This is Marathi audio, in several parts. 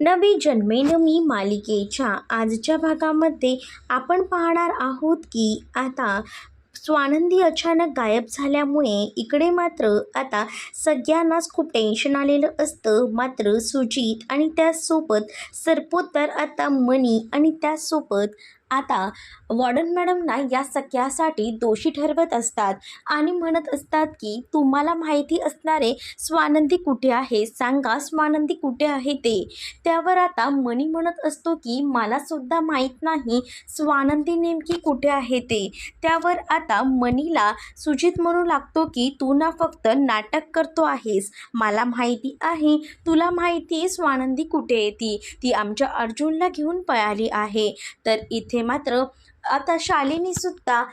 नवी जन्मेनमी मालिकेच्या आजच्या भागामध्ये आपण पाहणार आहोत की आता स्वानंदी अचानक गायब झाल्यामुळे इकडे मात्र आता सगळ्यांनाच खूप टेन्शन आलेलं असतं. मात्र सुजित आणि त्याचसोबत सरपोतर आता मनी आणि त्याचसोबत आता वॉर्डन मॅडमना या सख्यासाठी दोषी ठरवत असतात आणि म्हणत असतात की तुम्हाला माहिती असणारे स्वानंदी कुठे आहे? सांगा स्वानंदी कुठे आहे ते? त्यावर आता मनी म्हणत असतो की मला सुद्धा माहीत नाही स्वानंदी नेमकी कुठे आहे ते. त्यावर आता मनीला सुजित म्हणू लागतो की तू ना फक्त नाटक करतो आहेस. मला माहिती आहे. तुला माहिती आहे स्वानंदी कुठे येते ती आमच्या अर्जुनला घेऊन पळाली आहे. तर इथे मात्र आता शालिनीसुद्धा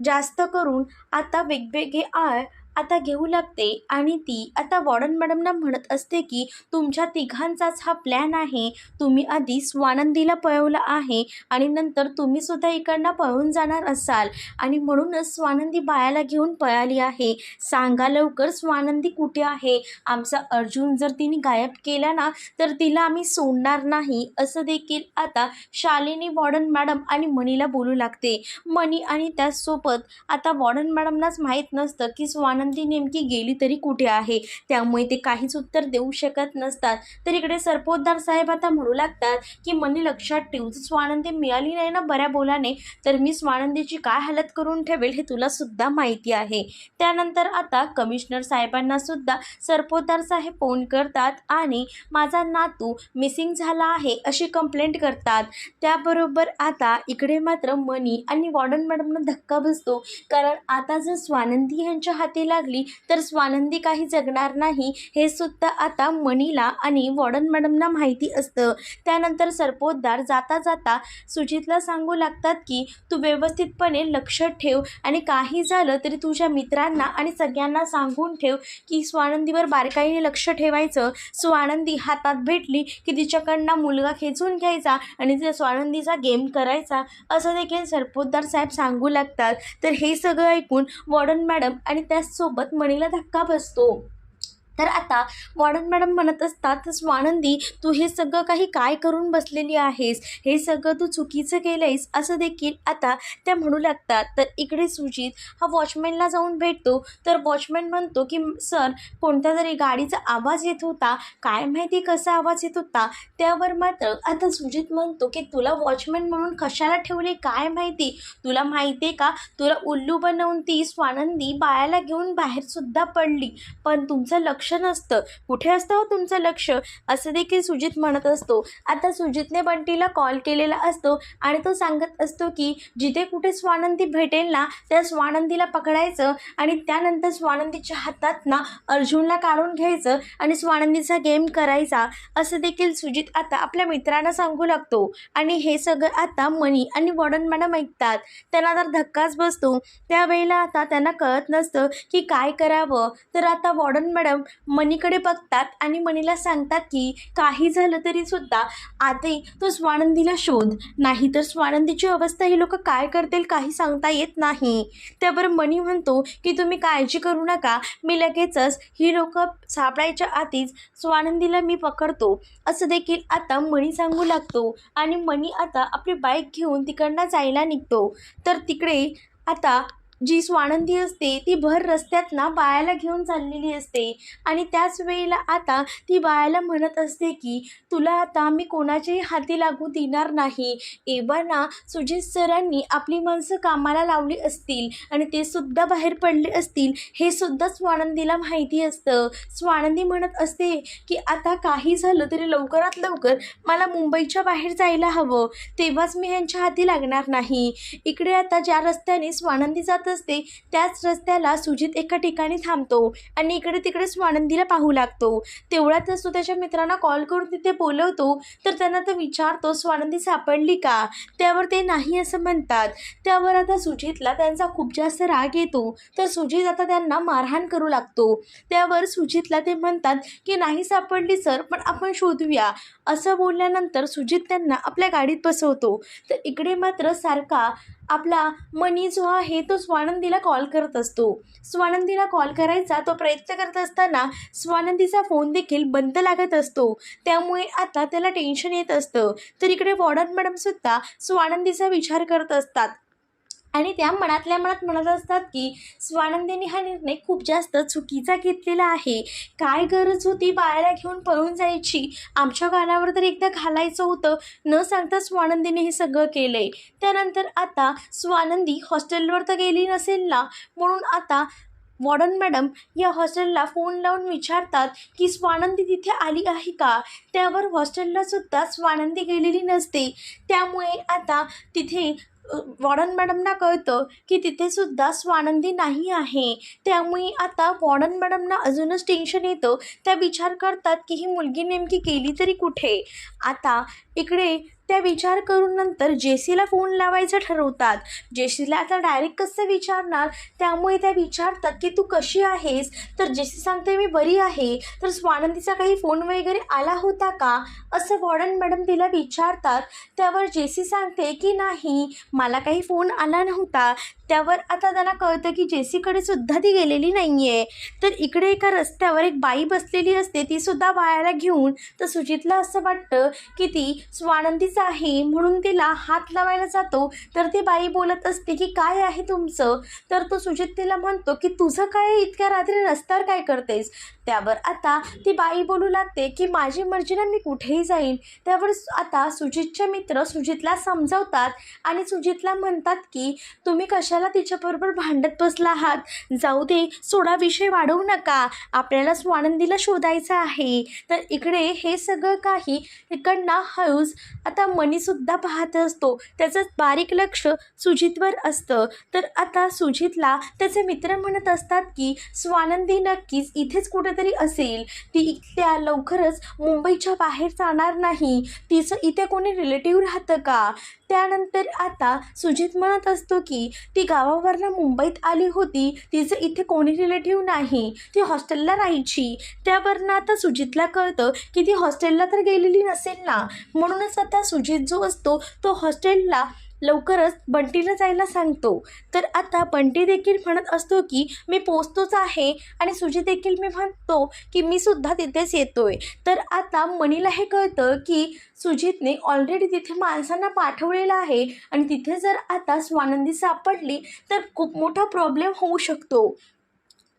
जास्त करून आता वेगवेगळे आळ आता घेऊ लागते आणि ती आता वॉर्डन मॅडमना म्हणत असते की तुमच्या तिघांचाच हा प्लॅन आहे. तुम्ही आधी स्वानंदीला पळवलं आहे आणि नंतर तुम्हीसुद्धा इकडनं पळून जाणार असाल. आणि म्हणूनच स्वानंदी बायाला घेऊन पळाली आहे. सांगा लवकर स्वानंदी कुठे आहे? आमचा अर्जुन जर तिने गायब केला ना तर तिला आम्ही सोडणार नाही. असं देखील आता शालिनी वॉर्डन मॅडम आणि मणीला बोलू लागते. मणी आणि त्याचसोबत आता वॉर्डन मॅडमनाच माहीत नसतं की स्वान नेमकी गेली तरी कुठे आहे? त्यामुळे ते काहीच उत्तर देऊ शकत नसतात. तर इकडे सरपोतदार साहेब आता म्हणू लागतात की मनी लक्षात ठेव जर स्वानंदी मिळाली नाही ना बऱ्या बोलाने तर मी स्वानंदीची काय हालत करून ठेवेल हे तुला सुद्धा माहिती आहे. त्यानंतर आता कमिशनर साहेबांना सुद्धा सरपोतदार साहेब फोन करतात आणि माझा नातू मिसिंग झाला आहे अशी कंप्लेंट करतात. त्याबरोबर आता इकडे मात्र मनी आणि वॉर्डन मॅडमना धक्का बसतो. कारण आता जर स्वानंदी यांच्या हाती लागली तर स्वानंदी काही जगणार नाही हे सुद्धा आता मणीला आणि वॉर्डन मॅडमना माहिती असतं. त्यानंतर सरपोतदार जाता जाता सुजितला सांगू लागतात की तू व्यवस्थितपणे लक्ष ठेव आणि काही झालं तरी तुझ्या मित्रांना आणि सगळ्यांना सांगून ठेव की स्वानंदीवर बारकाईने लक्ष ठेवायचं. स्वानंदी हातात भेटली की तिच्याकडनं मुलगा खेचून घ्यायचा आणि त्या स्वानंदीचा गेम करायचा. असं देखील सरपोतदार साहेब सांगू लागतात. तर हे सगळं ऐकून वॉर्डन मॅडम आणि त्या सोबत मणीला धक्का बसतो. तर आता वॉर्डन मॅडम म्हणत असतात स्वानंदी तू हे सगळं काही काय करून बसलेली आहेस? हे सगळं तू चुकीचं केलं आहेस असं देखील आता त्या म्हणू लागतात. तर इकडे सुजित हा वॉचमॅनला जाऊन भेटतो. तर वॉचमॅन म्हणतो की सर कोणत्या तरी गाडीचा आवाज येत होता. काय माहिती कसा आवाज येत होता? त्यावर मात्र आता सुजित म्हणतो की तुला वॉचमॅन म्हणून कशाला ठेवले? काय माहिती? तुला माहिती आहे का? तुला उल्लू बनवून ती स्वानंदी बाळाला घेऊन बाहेरसुद्धा पडली. पण तुमचं लक्ष लक्ष नसतं. कुठे असतं हो तुमचं लक्ष? असं देखील सुजित म्हणत असतो. आता सुजितने बंटीला कॉल केलेला असतो आणि तो सांगत असतो की जिथे कुठे स्वानंदी भेटेल ना त्या स्वानंदीला पकडायचं आणि त्यानंतर स्वानंदीच्या हातात ना अर्जुनला काढून घ्यायचं आणि स्वानंदीचा गेम करायचा. असं देखील सुजित आता आपल्या मित्रांना सांगू लागतो. आणि हे सगळं आता मनी आणि वॉर्डन मॅडम ऐकतात. त्यांना तर धक्काच बसतो. त्यावेळेला आता त्यांना कळत नसतं की काय करावं. तर आता वॉर्डन मॅडम मनीकडे बघतात आणि मनीला सांगतात की काही झालं तरी सुद्धा आधी तो स्वानंदीला शोध. नाही तर स्वानंदीची अवस्था ही लोक काय करतील काही सांगता येत नाही. त्यावर मनी म्हणतो की तुम्ही काळजी करू नका. मी लगेचच ही लोक सापडायच्या आधीच स्वानंदीला मी पकडतो. असं देखील आता मणी सांगू लागतो आणि मणी आता आपली बाईक घेऊन तिकडनं जायला निघतो. तर तिकडे आता जी स्वानंदी असते ती भर रस्त्यात ना बाळाला घेऊन चाललेली असते. आणि त्याच वेळेला आता ती बाळाला म्हणत असते की तुला आता मी कोणाच्याही हाती लागू देणार नाही. एव्हा ना सुजित सरांनी आपली माणसं कामाला लावली असतील आणि ते सुद्धा बाहेर पडले असतील हे सुद्धा स्वानंदीला माहिती असतं. स्वानंदी म्हणत असते की आता काही झालं तरी लवकरात लवकर मला मुंबईच्या बाहेर जायला हवं. तेव्हाच मी ह्यांच्या हाती लागणार नाही. इकडे आता ज्या रस्त्याने स्वानंदी जात असते त्याच रस्त्याला सुजित एका ठिकाणी थांबतो आणि इकडे तिकडे स्वानंदीला पाहू लागतो. तेवढ्यातच तो त्याच्या मित्रांना कॉल करून तिथे बोलवतो तर त्यांना तो विचारतो स्वानंदी सापडली का? त्यावर ते नाही असं म्हणतात. त्यावर आता सुजितला त्यांचा खूप जास्त राग येतो तर सुजित आता त्यांना मारहाण करू लागतो. त्यावर सुजितला ते म्हणतात की नाही सापडली सर पण आपण शोधूया. असं बोलल्यानंतर सुजित त्यांना आपल्या गाडीत बसवतो. तर इकडे मात्र सारखा आपला मनी जो आहे तो स्वानंदीला कॉल करत असतो. स्वानंदीला कॉल करायचा तो प्रयत्न करत असताना स्वानंदीचा फोन देखील बंद लागत असतो. त्यामुळे आता त्याला टेन्शन येत असतं. तर इकडे वॉर्डन मॅडमसुद्धा स्वानंदीचा विचार करत असतात. आणि त्या मनातल्या मनात म्हणत असतात की स्वानंदीने हा निर्णय खूप जास्त चुकीचा घेतलेला आहे. काय गरज होती बाळाला घेऊन पळून जायची? आमच्या कानावर तर एकदा घालायचं होतं. न सांगता स्वानंदीने हे सगळं केलं आहे त्यानंतर आता स्वानंदी हॉस्टेलवर तर गेली नसेल ना? म्हणून आता वॉर्डन मॅडम या हॉस्टेलला फोन लावून विचारतात की स्वानंदी तिथे आली आहे का? त्यावर हॉस्टेलला सुद्धा स्वानंदी गेलेली नसते. त्यामुळे आता तिथे वॉर्डन मॅडमना कळतं की तिथे सुद्धा स्वानंदी नाही आहे. त्यामुळे आता वॉर्डन मॅडमना अजूनच टेन्शन येतं. त्या विचार करतात की ही मुलगी नेमकी गेली तरी कुठे? आता इकडे त्या विचार करून नंतर जेसीला फोन लावायचं ठरवतात. जेसीला आता डायरेक्ट कसं विचारणार? त्यामुळे त्या विचारतात की तू कशी आहेस? तर जेसी सांगते मी बरी आहे. तर स्वानंदीचा काही फोन वगैरे आला होता का? असं वॉर्डन मॅडम तिला विचारतात. त्यावर जेसी सांगते की नाही मला काही फोन आला नव्हता. त्यावर आता त्यांना कळतं की जेसीकडे सुद्धा ती गेलेली नाही आहे तर इकडे एका रस्त्यावर एक बाई बसलेली असते ती सुद्धा बाळाला घेऊन. तर सुजितला असं वाटतं की ती स्वानंदीचा आहे म्हणून तिला हात लावायला जातो. तर ती बाई बोलत असते की काय आहे तुमचं? तर तो सुजित तिला म्हणतो की तुझं काय इतक्या रात्री रस्त्यावर काय करतेस? त्यावर आता ती बाई बोलू लागते की माझी मर्जी ना मी कुठेही जाईन. त्यावर आता सुजितचे मित्र सुजितला समजावतात आणि सुजितला म्हणतात की तुम्ही कशाला तिच्याबरोबर भांडत बसला आहात? जाऊ दे सोडा विषय वाढवू नका. आपल्याला स्वानंदीला शोधायचं आहे. तर इकडे हे सगळं काही इकडनं हळूच आता आता मनीसुद्धा पाहत असतो. त्याचं बारीक लक्ष सुजितवर असतं. तर आता सुजितला त्याचे मित्र म्हणत असतात की स्वानंदी नक्कीच इथेच कुठेतरी असेल. ती त्या लवकरच मुंबईच्या बाहेर जाणार नाही. तिचं इथे कोणी रिलेटिव्ह राहतं का? त्यानंतर आता सुजित म्हणत असतो की ती गावावरनं मुंबईत आली होती. तिचं इथे कोणी रिलेटिव्ह नाही. ती हॉस्टेलला राहायची. त्यावरनं आता सुजितला कळतं की ती हॉस्टेलला तर गेलेली नसेल ना. म्हणूनच आता सुजित जो असतो तो हॉस्टेलला लवकरच बंटीला जायला सांगतो. तर आता बंटी देखील म्हणत असतो की मी पोचतोच आहे. आणि सुजित देखील मी म्हणतो की मी सुद्धा तिथेच येतोय. तर आता मनीला हे कळतं की सुजितने ऑलरेडी तिथे माणसांना पाठवलेलं आहे. आणि तिथे जर आता स्वानंदी सापडली तर खूप मोठा प्रॉब्लेम होऊ शकतो.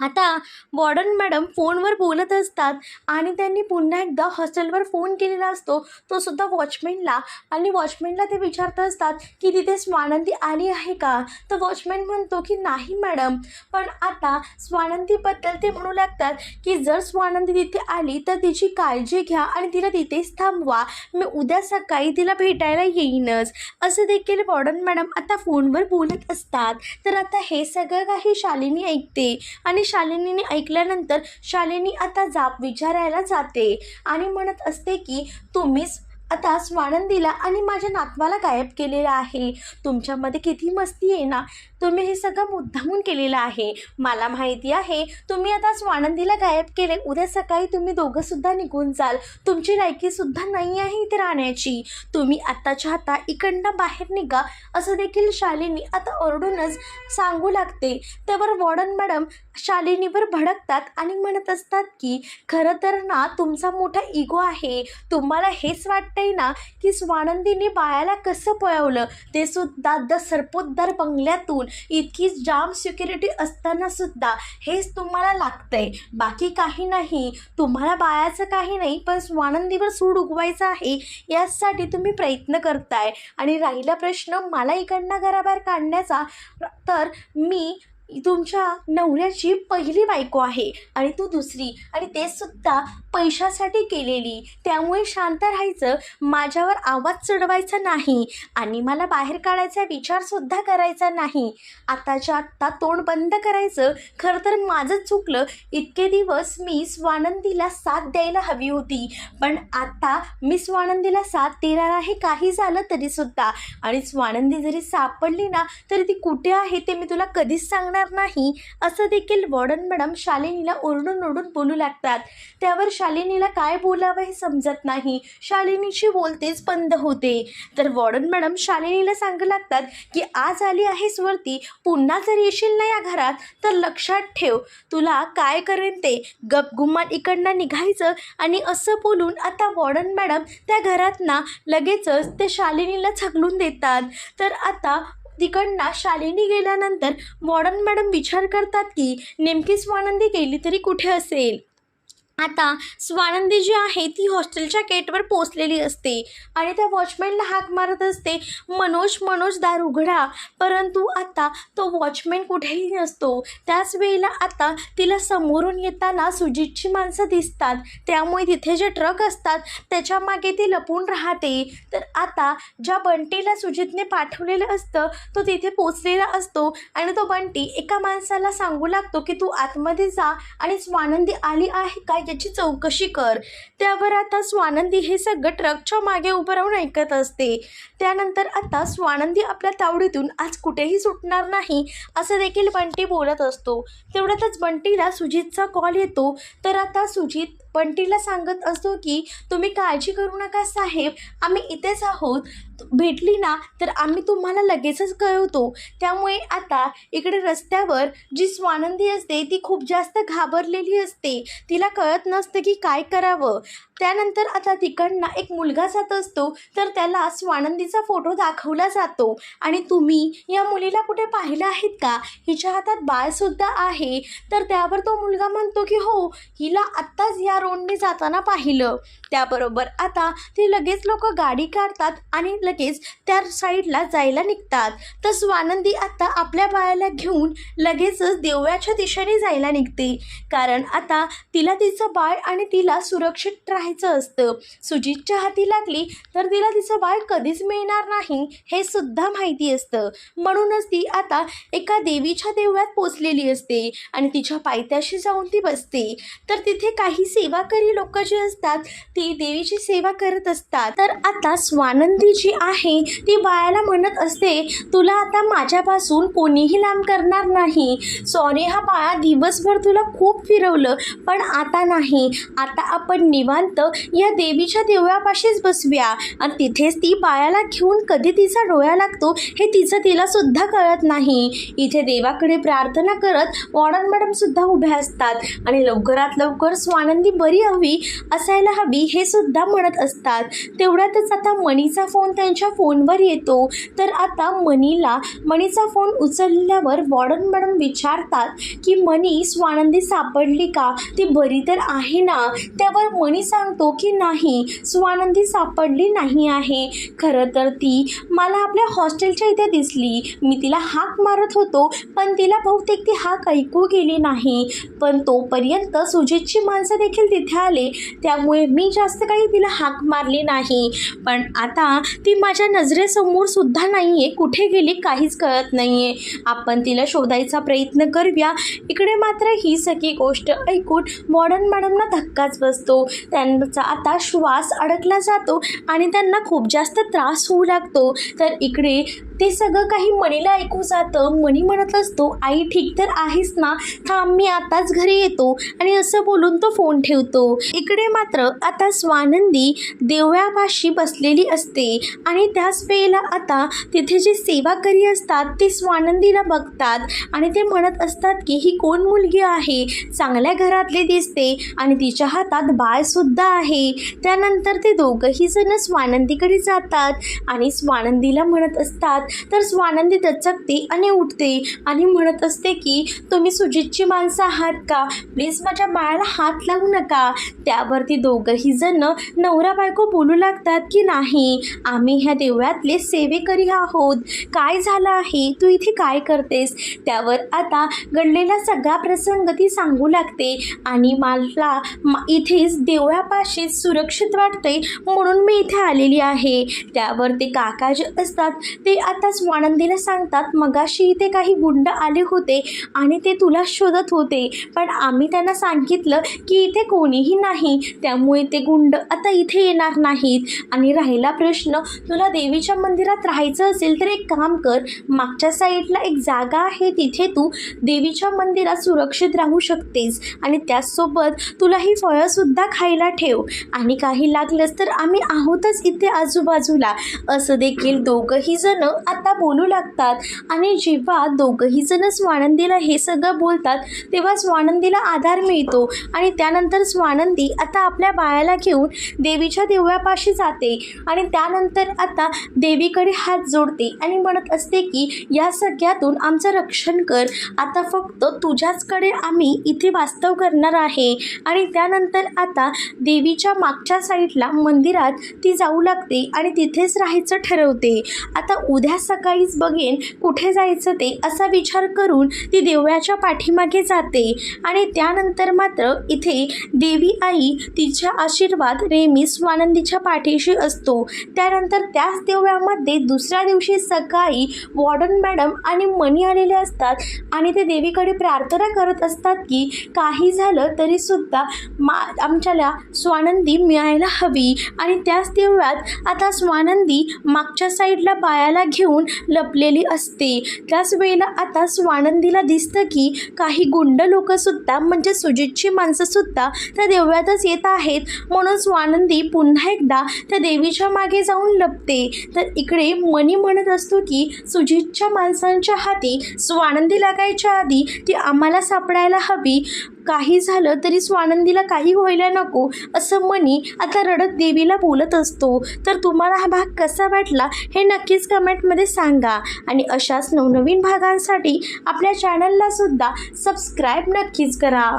आता वॉर्डन मॅडम फोनवर बोलत असतात आणि त्यांनी पुन्हा एकदा हॉस्टेलवर फोन केलेला असतो तो सुद्धा वॉचमॅनला. आणि वॉचमॅनला ते विचारत असतात की तिथे स्वानंदी आली आहे का? तर वॉचमॅन म्हणतो की नाही मॅडम. पण आता स्वानंदीबद्दल ते म्हणू लागतात की जर स्वानंदी तिथे आली तर तिची काळजी घ्या आणि तिला तिथेच थांबवा. मी उद्या सकाळी तिला भेटायला येईनच. असं देखील वॉर्डन मॅडम आता फोनवर बोलत असतात. तर आता हे सगळं काही शालिनी ऐकते आणि शालिनीने ऐकल्यानंतर शालिनी आता जाप विचारायला जाते आणि म्हणत असते की तुम्हीच आता स्वानंदीला आणि माझ्या नातवाला गायब केलेलं आहे. तुमच्यामध्ये किती मस्ती आहे ना? तुम्ही हे सगळं मुद्दामून केलेलं आहे. मला माहिती आहे तुम्ही आता स्वानंदीला गायब केले. उद्या सकाळी तुम्ही दोघंसुद्धा निघून जाल. तुमची लायकीसुद्धा नाही आहे इथे राहण्याची. तुम्ही आत्ताच्या आता इकडनं बाहेर निघा. असं देखील शालिनी आता ओरडूनच सांगू लागते. त्यावर वॉर्डन मॅडम शालिनीवर भडकतात आणि म्हणत असतात की खरं तर ना तुमचा मोठा इगो आहे. तुम्हाला हेच वाटतंय ना की स्वानंदीने बाळाला कसं पळवलं? ते सुद्धा द सरपोतदार बंगल्यातून इतकी जाम सिक्युरिटी असताना सुद्धा हेच तुम्हाला लागतंय. बाकी काही नाही. तुम्हाला बाळाचं काही नाही पण स्वानंदीवर सूड उगवायचं आहे यासाठी तुम्ही प्रयत्न करताय. आणि राहिला प्रश्न मला इकडनं घराबाहेर काढण्याचा तर मी तुमच्या नवऱ्याची पहिली बायको आहे आणि तू दुसरी. आणि ते सुद्धा पैशासाठी केलेली. त्यामुळे शांत राहायचं माझ्यावर आवाज चढवायचा नाही आणि मला बाहेर काढायचा विचारसुद्धा करायचा नाही. आताच्या आत्ता तोंड बंद करायचं खरं तर माझं चुकलं. इतके दिवस मी स्वानंदीला साथ द्यायला हवी होती. पण आता मी स्वानंदीला साथ देणार आहे काही झालं तरीसुद्धा आणि स्वानंदी जरी सापडली ना तरी ती कुठे आहे ते मी तुला कधीच सांगणार करणार नाही असं देखील वॉर्डन मॅडम शालिनीला ओरडून ओरडून बोलू लागतात. त्यावर शालिनीला काय बोलावं हे समजत नाही. शालिनीशी बोलतेच बंद होते. तर वॉर्डन मॅडम शालिनीला सांगू लागतात की आज आली आहेस वरती पुन्हा जर येशील ना या घरात तर लक्षात ठेव. तुला काय करेन ते? गपगुमान इकडनं निघायचं आणि असं बोलून आता वॉर्डन मॅडम त्या घरात ना लगेचच ते शालिनीला छकलून देतात. तर आता तिकडनं शालिनी गेल्यानंतर वॉर्डन मॅडम विचार करतात की नेमकी स्वानंदी गेली तरी कुठे असेल? आता स्वानंदी जी आहे ती हॉस्टेलच्या गेटवर पोचलेली असते. आणि त्या वॉचमॅनला हाक मारत असते मनोज मनोज दार उघडा. परंतु आता तो वॉचमॅन कुठेही नसतो. त्याच वेळेला आता तिला समोरून येताना सुजितची माणसं दिसतात. त्यामुळे तिथे जे ट्रक असतात त्याच्यामागे ती लपून राहते. तर आता ज्या बंटीला सुजितने पाठवलेलं असतं तो तिथे पोचलेला असतो. आणि तो बंटी एका माणसाला सांगू लागतो की तू आतमध्ये जा. आणि स्वानंदी आली आहे का? याची चौकशी कर. त्यावर आता स्वानंदी हे सगळं ट्रकच्या मागे उभं राहून ऐकत असते. त्यानंतर आता स्वानंदी आपल्या तावडीतून आज कुठेही सुटणार नाही असं देखील बंटी बोलत असतो. तेवढ्यातच बंटीला सुजितचा कॉल येतो. तर आता सुजित बंटीला सांगत असतो की तुम्ही काळजी करू नका साहेब आम्ही इथेच आहोत. भेटली ना तर आम्ही तुम्हाला लगेचच कळवतो. त्यामुळे आता इकडे रस्त्यावर जी स्वानंदी असते ती खूप जास्त घाबरलेली असते. तिला कळत नसतं की काय करावं. त्यानंतर आता तिकडनं एक मुलगा जात असतो तर त्याला स्वानंदीचा फोटो दाखवला जातो. आणि तुम्ही या मुलीला कुठे पाहिलं आहेत का? हिच्या हातात बाळसुद्धा आहे. तर त्यावर तो मुलगा म्हणतो की हो हिला आत्ताच या रोडने जाताना पाहिलं. त्याबरोबर आता ते लगेच लोक गाडी काढतात आणि लगेच त्या साईडला जायला निघतात. तर स्वानंदी आता आपल्या बाळाला घेऊन लगेचच देवळाच्या दिशेने जायला निघते. कारण आता तिला तिचं बाळ आणि तिला सुरक्षित राहायचं असतं. सुजितच्या हाती लागली तर तिला तिचं बाळ कधीच मिळणार नाही हे सुद्धा माहिती असतं. म्हणूनच ती आता एका देवीच्या देवळात पोचलेली असते आणि तिच्या पायथ्याशी जाऊन ती बसते. तर तिथे काही सेवाकरी लोक जे असतात ती देवीची सेवा करत असतात. तर आता स्वानंदी जी आहे ती बाळाला म्हणत असते तुला आता माझ्यापासून कोणीही लांब करणार नाही. सॉरी हा बाळा दिवसभर तुला खूप फिरवलं पण आता नाही. आता आपण निवांत या देवीच्या देवळापाशीच बसूया. आणि तिथेच ती बाळाला घेऊन कधी तिचा डोळा लागतो हे तिचं तिला सुद्धा कळत नाही. इथे देवाकडे प्रार्थना करत वॉर्डन मॅडम सुद्धा उभ्या असतात. आणि लवकरात लवकर स्वानंदी बरी हवी असायला हवी हे सुद्धा म्हणत असतात. तेवढ्यातच आता मणीचा फोन त्यांच्या फोनवर येतो. तर आता मणीला मणीचा फोन उचलल्यावर वॉर्डन मॅडम विचारतात की मणी स्वानंदी सापडली का? ती बरी तर आहे ना? त्यावर मणी सांगतो की नाही स्वानंदी सापडली नाही आहे. खरं तर ती मला आपल्या हॉस्टेलच्या इथे दिसली. मी तिला हाक मारत होतो पण तिला बहुतेक ती हाक ऐकू गेली नाही. पण तोपर्यंत सुजितची माणसं देखील तिथे आले. त्यामुळे मी जास्त काही तिला हाक मारली नाही. पण आता ती माझ्या नजरेसमोर सुद्धा नाही आहे कुठे गेली काहीच कळत नाही आहे आपण तिला शोधायचा प्रयत्न करूया. इकडे मात्र ही सगळी गोष्ट ऐकून मॉडर्न मॅडमना धक्काच बसतो. त्यांचा आता श्वास अडकला जातो आणि त्यांना खूप जास्त त्रास होऊ लागतो. तर इकडे ते सगळं काही मणीला ऐकू जातं. मणी म्हणत असतो आई ठीक तर आहेस ना? थांब मी आताच घरी येतो. आणि असं बोलून तो फोन ठेवतो. इकडे मात्र आता स्वानंदी देवळापाशी बसलेली असते. आणि त्याच वेळेला आता तिथे जे सेवाकरी असतात ते स्वानंदीला बघतात. आणि ते म्हणत असतात की ही कोण मुलगी आहे? चांगल्या घरातली दिसते आणि तिच्या हातात बाळसुद्धा आहे. त्यानंतर ते दोघंही जण स्वानंदीकडे जातात. आणि स्वानंदीला म्हणत असतात तर स्वानंदी दचकते आणि उठते आणि म्हणत असते की तुम्ही सुजितची माणसं आहात का? प्लीज माझ्या बाळाला हात लावू नका. त्यावरती दोघंही जण नवरा बायको बोलू लागतात की नाही? आम्ही ह्या देवळातले सेवेकरी आहोत. काय झालं आहे? तू इथे काय करतेस? त्यावर आता घडलेला सगळा प्रसंग ती सांगू लागते आणि मला इथेच देवळापाशी सुरक्षित वाटते म्हणून मी इथे आलेली आहे. त्यावर ते काका जे असतात. ते आताच स्वानंदीला सांगतात मगाशी इथे काही गुंड आले होते आणि ते तुला शोधत होते. पण आम्ही त्यांना सांगितलं की इथे कोणीही नाही. त्यामुळे ते गुंड आता इथे येणार नाहीत. आणि राहिला प्रश्न तुला देवीच्या मंदिरात राहायचं असेल तर एक काम कर मागच्या साईडला एक जागा आहे तिथे तू देवीच्या मंदिरात सुरक्षित राहू शकतेस. आणि त्याचसोबत तुला ही फळंसुद्धा खायला ठेव. आणि काही लागलंच तर आम्ही आहोतच इथे आजूबाजूला. असं देखील दोघंही जण आता बोलू लागतात. आणि जेव्हा दोघंही जण स्वानंदीला हे सगळं बोलतात तेव्हा स्वानंदीला आधार मिळतो. आणि त्यानंतर स्वानंदी आता आपल्या बाळाला घेऊन देवीच्या देवळापाशी जाते आणि त्यानंतर आता देवीकडे हात जोडते आणि म्हणत असते की या सगळ्यातून आमचं रक्षण कर. आता फक्त तुझ्याचकडे आम्ही इथे वास्तव करणार आहे. आणि त्यानंतर आता देवीच्या मागच्या साईडला मंदिरात ती जाऊ लागते आणि तिथेच राहायचं ठरवते. आता उद्या सकाळीच बघेन कुठे जायचं ते असा विचार करून ती देवळाच्या पाठीमागे जाते. आणि त्यानंतर मात्र इथे देवी आई तिच्या आशीर्वाद नेहमी स्वानंदीच्या पाठीशी असतो. त्यानंतर त्याच देवळामध्ये दुसऱ्या दिवशी सकाळी वॉर्डन मॅडम आणि मणी आलेले असतात आणि ते देवीकडे प्रार्थना करत असतात की काही झालं तरीसुद्धा मा आमच्याला स्वानंदी मिळायला हवी. आणि त्याच देवळात आता स्वानंदी मागच्या साईडला बायाला घेऊन लपलेली असते. त्याच वेळेला आता स्वानंदीला दिसतं की काही गुंड लोकंसुद्धा म्हणजे सुजितची माणसंसुद्धा त्या देवळातच येत आहेत. म्हणून स्वानंदी पुन्हा एकदा त्या देवीच्या मागे जाऊन लपते. तर इकडे मनी म्हणत असतो की सुजितच्या माणसांच्या हाती स्वानंदी लागायच्या आधी ती आम्हाला सापडायला हवी. काही झालं तरी स्वानंदीला काही व्हायला नको असं मनी आता रडत देवीला बोलत असतो. तर तुम्हाला हा भाग कसा वाटला हे नक्कीच कमेंटमध्ये सांगा. आणि अशाच नवनवीन भागांसाठी आपल्या चॅनलला सुद्धा सबस्क्राईब नक्कीच करा.